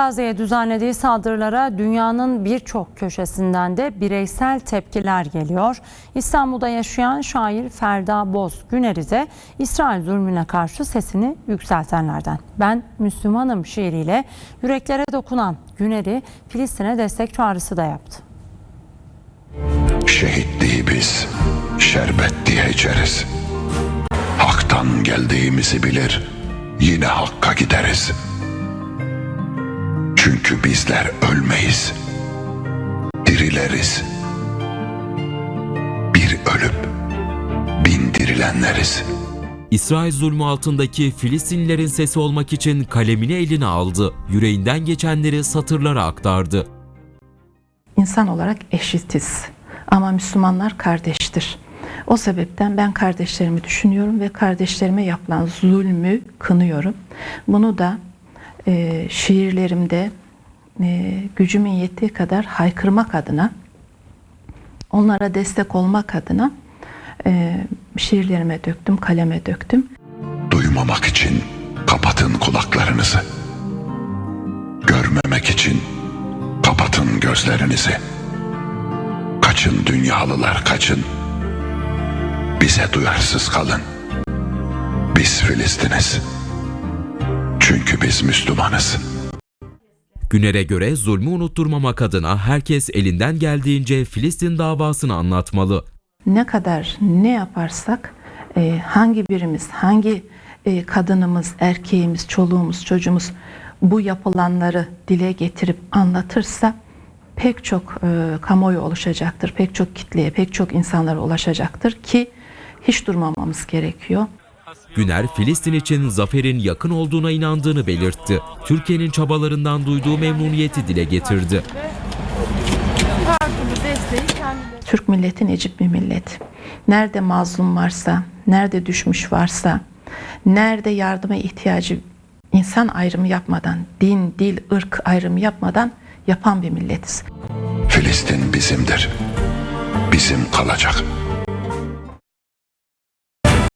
Gazze'ye düzenlediği saldırılara dünyanın birçok köşesinden de bireysel tepkiler geliyor. İstanbul'da yaşayan şair Ferda Boz Güner'i de İsrail zulmüne karşı sesini yükseltenlerden. Ben Müslümanım şiiriyle yüreklere dokunan Güner'i Filistin'e destek çağrısı da yaptı. Şehitliği biz şerbet diye içeriz. Hak'tan geldiğimizi bilir, yine Hakk'a gideriz. Çünkü bizler ölmeyiz, dirileriz. Bir ölüp bin dirilenleriz. İsrail zulmü altındaki Filistinlilerin sesi olmak için kalemini eline aldı. Yüreğinden geçenleri satırlara aktardı. İnsan olarak eşitiz ama Müslümanlar kardeştir. O sebepten ben kardeşlerimi düşünüyorum ve kardeşlerime yapılan zulmü kınıyorum. Bunu da e, şiirlerimde e, gücümün yettiği kadar haykırmak adına, onlara destek olmak adına e, şiirlerime döktüm, kaleme döktüm. Duymamak için kapatın kulaklarınızı. Görmemek için kapatın gözlerinizi. Kaçın dünyalılar kaçın. Bize duyarsız kalın. Biz Filistiniz. Çünkü biz Müslümanız. Güner'e göre zulmü unutturmamak adına herkes elinden geldiğince Filistin davasını anlatmalı. ne kadar ne yaparsak e, hangi birimiz, hangi e, kadınımız, erkeğimiz, çoluğumuz, çocuğumuz bu yapılanları dile getirip anlatırsa pek çok e, kamuoyu oluşacaktır, pek çok kitleye, pek çok insanlara ulaşacaktır ki hiç durmamamız gerekiyor. Güner, Filistin için zaferin yakın olduğuna inandığını belirtti. Türkiye'nin çabalarından duyduğu memnuniyeti dile getirdi. Türk milleti necip bir millet. Nerede mazlum varsa, nerede düşmüş varsa, nerede yardıma ihtiyacı insan ayrımı yapmadan, din, dil, ırk ayrımı yapmadan yapan bir milletiz. Filistin bizimdir. Bizim kalacak.